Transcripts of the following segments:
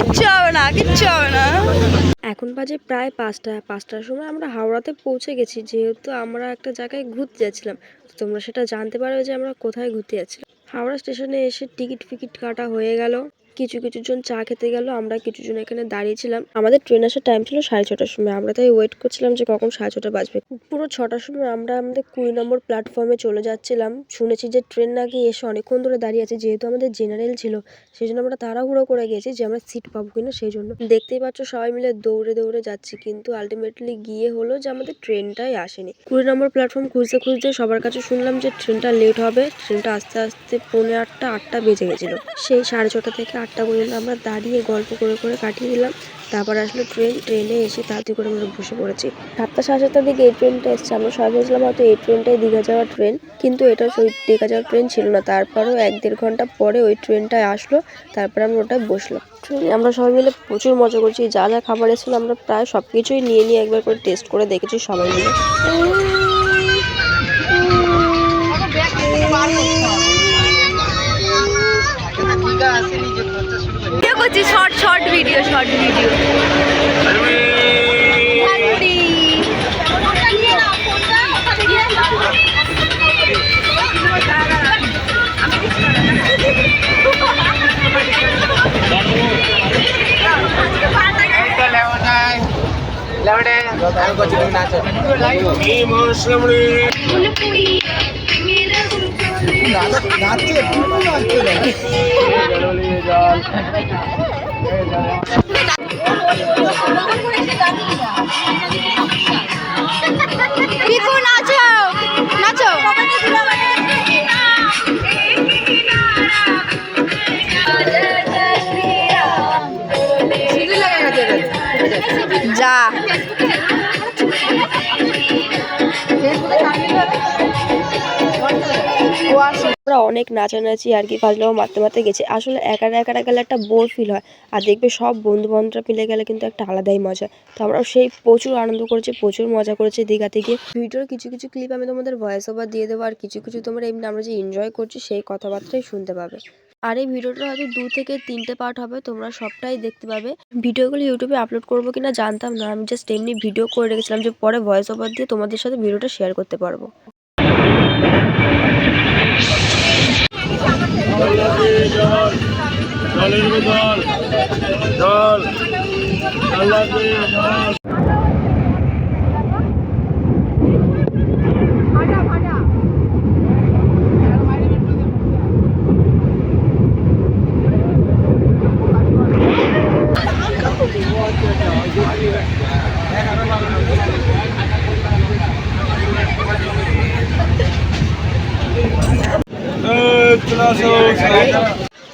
কিচ্ছু হবে না, কিচ্ছু হবে না। এখন বাজে প্রায় পাঁচটা, পাঁচটার সময় আমরা হাওড়াতে পৌঁছে গেছি, যেহেতু আমরা একটা জায়গায় ঘুরতে যাচ্ছিলাম। তোমরা সেটা জানতে পারবে যে আমরা কোথায় ঘুরতে যাচ্ছিলাম। হাওড়া স্টেশনে এসে টিকিট ফিকিট কাটা হয়ে গেল। কিছু কিছু জন চা খেতে গেল, আমরা কিছু জন এখানে দাঁড়িয়েছিলাম। আমাদের ট্রেন আসার টাইম ছিল সাড়ে ছটার সময়, আমরা তাই ওয়েট করছিলাম যে কখন সাড়ে ছটা বাজবে। পুরো ছটার সময় আমরা আমাদের কুড়ি নম্বর প্ল্যাটফর্মে চলে যাচ্ছিলাম। শুনেছি যে ট্রেন নাকি এসে অনেকক্ষণ ধরে দাঁড়িয়ে আছে, যেহেতু আমাদের জেনারেল ছিল সেই জন্য আমরা তাড়াহুড়ো করে গেছি যে আমরা সিট পাবো কিনা সেই জন্য দেখতেই পাচ্ছ সবাই মিলে দৌড়ে দৌড়ে যাচ্ছি, কিন্তু আলটিমেটলি গিয়ে হলো যে আমাদের ট্রেনটাই আসেনি। কুড়ি নম্বর প্ল্যাটফর্ম খুঁজতে খুঁজতে সবার কাছে শুনলাম যে ট্রেনটা লেট হবে ট্রেনটা আস্তে আস্তে পৌনে আটটা আটটা বেজে গেছিল। সেই সাড়ে ছটা থেকে আটটা পর্যন্ত আমরা দাঁড়িয়ে গল্প করে করে কাটিয়ে দিলাম। তারপর আসলো ট্রেন, ট্রেনে এসে তাড়াতাড়ি করে আমরা বসে পড়েছি। সাতটা সাড়ে সাতটার দিকে এই ট্রেনটা এসছে। আমরা সবাই ভেবেছিলাম হয়তো এই ট্রেনটাই দীঘা যাওয়ার ট্রেন। কিন্তু এটা ওই দীঘা যাওয়ার ট্রেন ছিল না। তারপরেও এক দেড় ঘণ্টা পরে ওই ট্রেনটায় আসলো। তারপরে আমরা ওটায় বসলাম। ট্রেনে আমরা সবাই মিলে প্রচুর মজা করছি। যা যা খাবার এসেছিল আমরা প্রায় সব কিছুই নিয়ে নিয়ে একবার করে টেস্ট করে দেখেছি সবাই মিলে। ভিডিও করছি short short video short video Piku 哎哎哎哎哎哎 আমরা অনেক নাচানাচি আর কি, ফাজলামো মারতে মারতে গেছি। আসলে একা একা গেলে একটা বোর ফিল হয়। আর দেখবে সব বন্ধু বান্ধবরা মিলে গেলে কিন্তু একটা আলাদাই মজা। তো আমরাও সেই প্রচুর আনন্দ করেছি, প্রচুর মজা করেছি দীঘাতে গিয়ে। ভিডিওর কিছু কিছু ক্লিপ আমি তোমাদের ভয়েস ওভার দিয়ে দেবো আর কিছু কিছু তোমরা এমনি আমরা যে এনজয় করছি সেই কথাবার্তাই শুনতে পাবে। আর এই ভিডিওটা হয়তো দু থেকে তিনটে পার্ট হবে, তোমরা সবটাই দেখতে পাবে। ভিডিওগুলো ইউটিউবে আপলোড করব কিনা জানতাম না, আমি জাস্ট এমনি ভিডিও করে রেখেছিলাম যে পরে ভয়েস ওভার দিয়ে তোমাদের সাথে ভিডিওটা শেয়ার করতে পারব। জল জল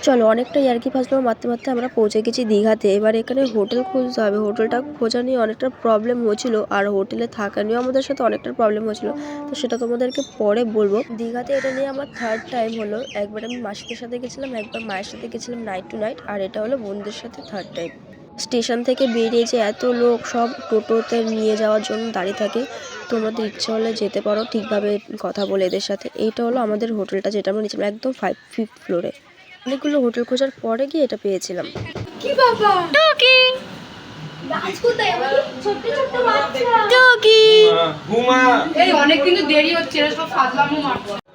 চলো, অনেকটা ইয়ার্কি ফাঁসলো মারতে মারতে আমরা পৌঁছে গেছি দীঘাতে। এবার এখানে হোটেল খুঁজতে হবে। হোটেলটা খোঁজা নিয়ে অনেকটা প্রবলেম হয়েছিল, আর হোটেলে থাকা নিয়েও আমাদের সাথে অনেকটা প্রবলেম হয়েছিল। তো সেটা তোমাদেরকে পরে বলব। দীঘাতে এটা নিয়ে আমার থার্ড টাইম হলো। একবার আমি মাসিদের সাথে গেছিলাম, একবার মায়ের সাথে গেছিলাম নাইট টু নাইট আর এটা হলো বন্ধুদের সাথে থার্ড টাইম স্টেশন থেকে বেরিয়ে যে এত লোক সব টোটোতে নিয়ে যাওয়ার জন্য দাঁড়িয়ে থাকে তোমাদের ইচ্ছা হলে যেতে পারো ঠিকভাবে কথা বলে এদের সাথে। এইটা হলো আমাদের হোটেলটা যেটা আমরা নিয়েছিলাম একদম ফাইভ ফিফথ ফ্লোরে অনেকগুলো হোটেল খোঁজার পরে গিয়ে এটা পেয়েছিলাম। কি টুকি!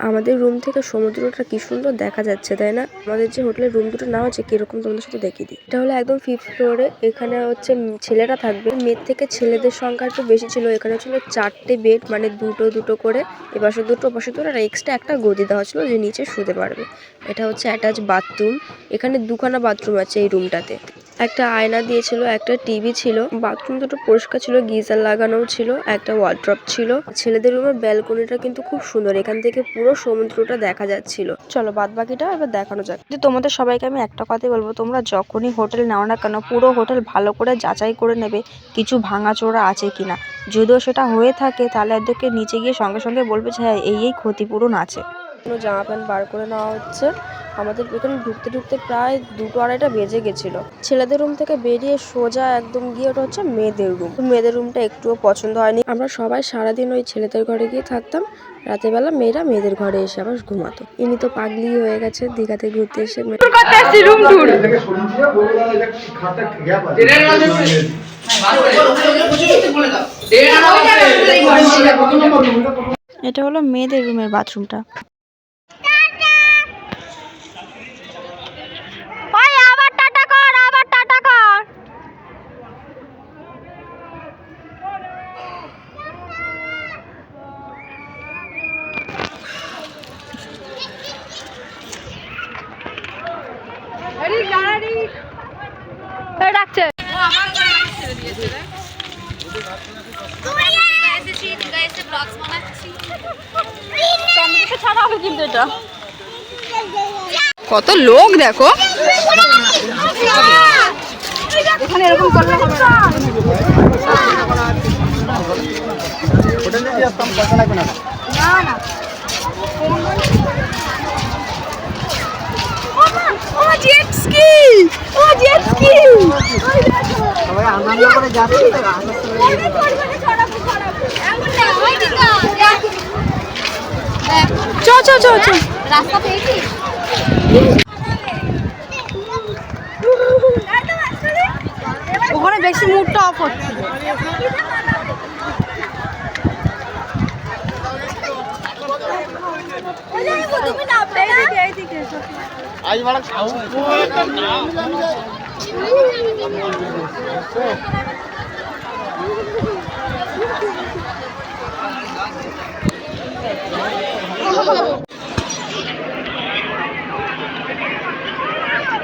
আমাদের রুম থেকে সমুদ্রটা কি সুন্দর দেখা যাচ্ছে, তাই না? আমাদের যে হোটেলের রুম দুটো নাম আছে কীরকম তোমাদের সাথে দেখিয়ে দিই। এটা হলো একদম ফিফথ ফ্লোরে এখানে হচ্ছে ছেলেরা থাকবে। মেয়ের থেকে ছেলেদের সংখ্যা একটু বেশি ছিল। এখানে ছিল চারটে বেড মানে দুটো দুটো করে। এপাশে দুটো, ওপাশে দুটো, আর এক্সট্রা একটা গদি দেওয়া ছিল যে নিচে শুতে পারবে। এটা হচ্ছে অ্যাটাচ বাথরুম এখানে দুখানা বাথরুম আছে এই রুমটাতে একটা আয়না দিয়েছিল, একটা টিভি ছিল, বাথরুম দুটো পরিষ্কার ছিল, গিজার লাগানো ছিল, একটা ওয়ার্ড্রপ ছিল। ছেলেদের রুমের ব্যালকনিটা কিন্তু খুব সুন্দর, এখান থেকে পুরো সমুদ্রটা দেখা যাচ্ছিল। চলো বাদ বাকিটা এবার দেখানো যাক। যে তোমাদের সবাইকে আমি একটা কথাই বলব, তোমরা যখনই হোটেল নাও না কেন, পুরো হোটেল ভালো করে যাচাই করে নেবে কিছু ভাঙাচোরা আছে কিনা। যদিও সেটা হয়ে থাকে, তাহলে এদেরকে নিচে গিয়ে সঙ্গে সঙ্গে বলবে যে হ্যাঁ এই এই ক্ষতিপূরণ আছে। কোনো জামা প্যান্ট বার করে নেওয়া হচ্ছে। আমাদের এখানে ঢুকতে ঢুকতে প্রায় দুটো আড়াইটা বেজে গেছিল। ছেলেদের রুম থেকে বেরিয়ে সোজা একদম গিয়ে ওটা হচ্ছে মেয়েদের রুম মেয়েদের রুমটা একটুও পছন্দ হয়নি। আমরা সবাই সারাদিন ওই ছেলেদের ঘরে গিয়ে থাকতাম। রাতের বেলা মেয়েরা মেয়েদের ঘরে এসে আবার ঘুমাতো। ইনি তো পাগলি হয়ে গেছে দীঘাতে ঘুরতে এসে এটা হলো মেয়েদের রুমের বাথরুমটা ওই আবার টাটা কর আবার টাটা কর এই ডাকছে ছাড়া হবে কিন্তু এটা কত লোক দেখো। এখানে এরকম করলে হবে না। না, না। ও মা, ও jet ski! ও jet ski! অনেক পরিমাণে ছড়াবো, ছড়াবো। এমন না, ওই দিকে, দেখ। চ চ চ চ রাস্তা পেয়েছিস ওখানে বেশি মুডটা অফ হচ্ছে।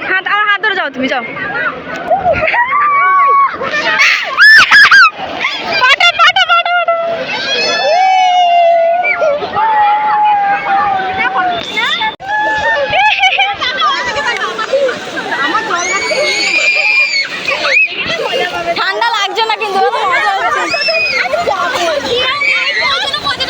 হাত আর হাত ধরে যাও তুমি যাও পাটা, পাটা, পাটা, পাটা। ঠান্ডা লাগছে না কিন্তু মজা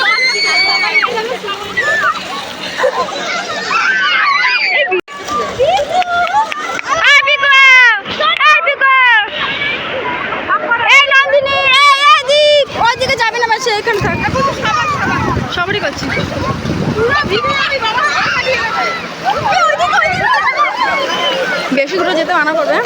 এই বিকো! এই বিকো! এই নন্দিনী, এই, এই দীপ! ওইদিকে যাবি না, মাসি, এখানে থাক। সবারই করছি। বেশি দূরে যেতে মানা করবে?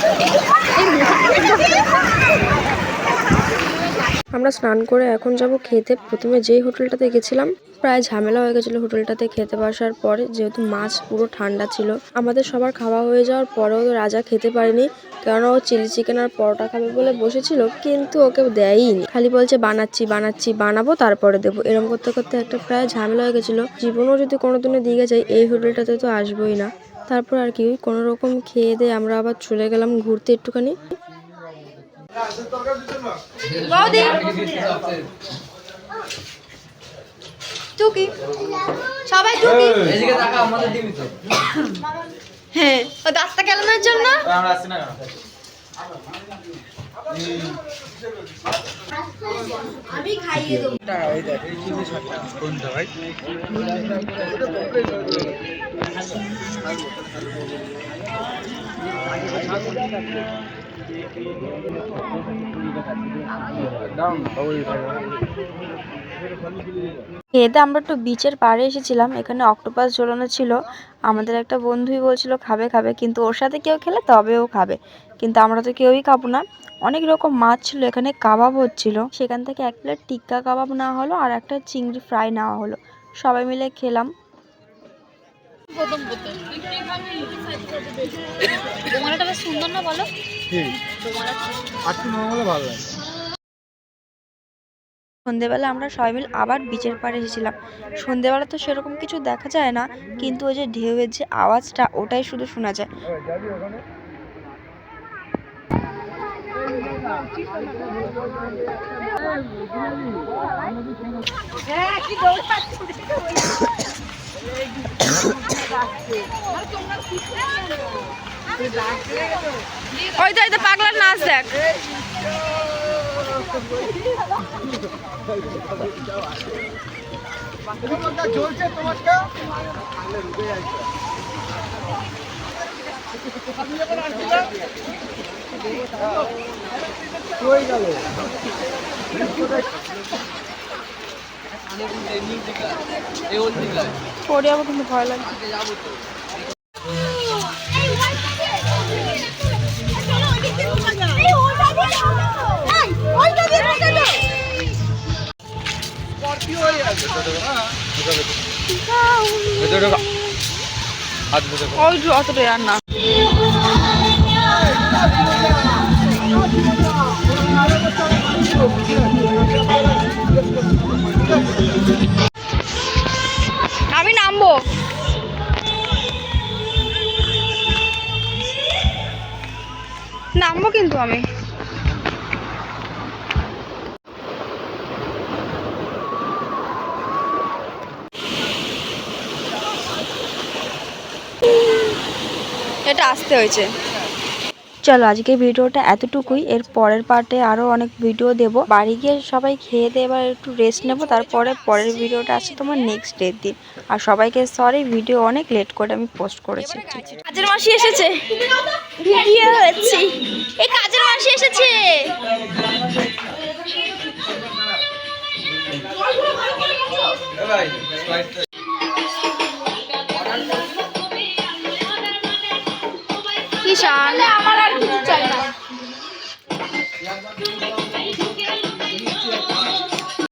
আমরা স্নান করে এখন যাব খেতে। প্রথমে যেই হোটেলটাতে গেছিলাম, প্রায় ঝামেলা হয়ে গেছিল হোটেলটাতে খেতে বসার পরে, যেহেতু মাছ পুরো ঠান্ডা ছিল। আমাদের সবার খাওয়া হয়ে যাওয়ার পরেও তো রাজা খেতে পারেনি, কেননা ও চিলি চিকেন আর পরোটা খাবে বলে বসেছিল, কিন্তু ওকে দেয়ইনি। খালি বলছে, বানাচ্ছি বানাচ্ছি, বানাবো, তারপরে দেবো। এরকম করতে করতে একটা প্রায় ঝামেলা হয়ে গেছিল। জীবনেও যদি কোনোদিনও দিকে যাই এই হোটেলটাতে তো আসবোই না। তারপর আর কি কোনো রকম খেয়ে দিয়ে আমরা আবার চলে গেলাম ঘুরতে একটুখানি। টুকি। সবাই টুকি। হ্যাঁ ও দাঁতটা কেলানোর জন্য? আমি খাইয়ে দেবো। খেতে আমরা একটু বিচের পাড়ে এসেছিলাম, এখানে অক্টোপাস ঝোলানো ছিল। আমাদের একটা বন্ধুই বলছিল, খাবে খাবে। কিন্তু ওর সাথে কেউ খেলে তবেও খাবে। কিন্তু আমরা তো কেউই খাব না। অনেক রকম মাছ ছিল, এখানে কাবাব হচ্ছিল। সেখান থেকে এক প্লেট টিক্কা কাবাব নেওয়া হলো আর একটা চিংড়ি ফ্রাই নেওয়া হলো। সবাই মিলে খেলাম। সুন্দর না বলো? সন্ধেবেলা আমরা সবাই মিলে আবার বিচের পাড়ে এসেছিলাম। সন্ধেবেলা তো সেরকম কিছু দেখা যায় না কিন্তু ওই যে ঢেউয়ের যে আওয়াজটা ওটাই শুধু শোনা যায়। ওই তো পাগলার নাচ দেখ। পরে যাব কিন্তু ভয় লাগে ওই অতটা অতটাই আর না। এটা আসতে হয়েছে। চলো আজকে ভিডিওটা এতটুকুই। এর পরের পার্টে আরও অনেক ভিডিও দেব। বাড়ি গিয়ে সবাই খেয়ে দিয়ে এবার একটু রেস্ট নেব। তারপরে পরের ভিডিওটা আসছে তোমার নেক্সট ডের দিন। আর সবাইকে সরি ভিডিও অনেক লেট করে আমি পোস্ট করেছি। কাজের মাসি এসেছে। ভিডিও হচ্ছে এই কাজের মাসি এসেছে।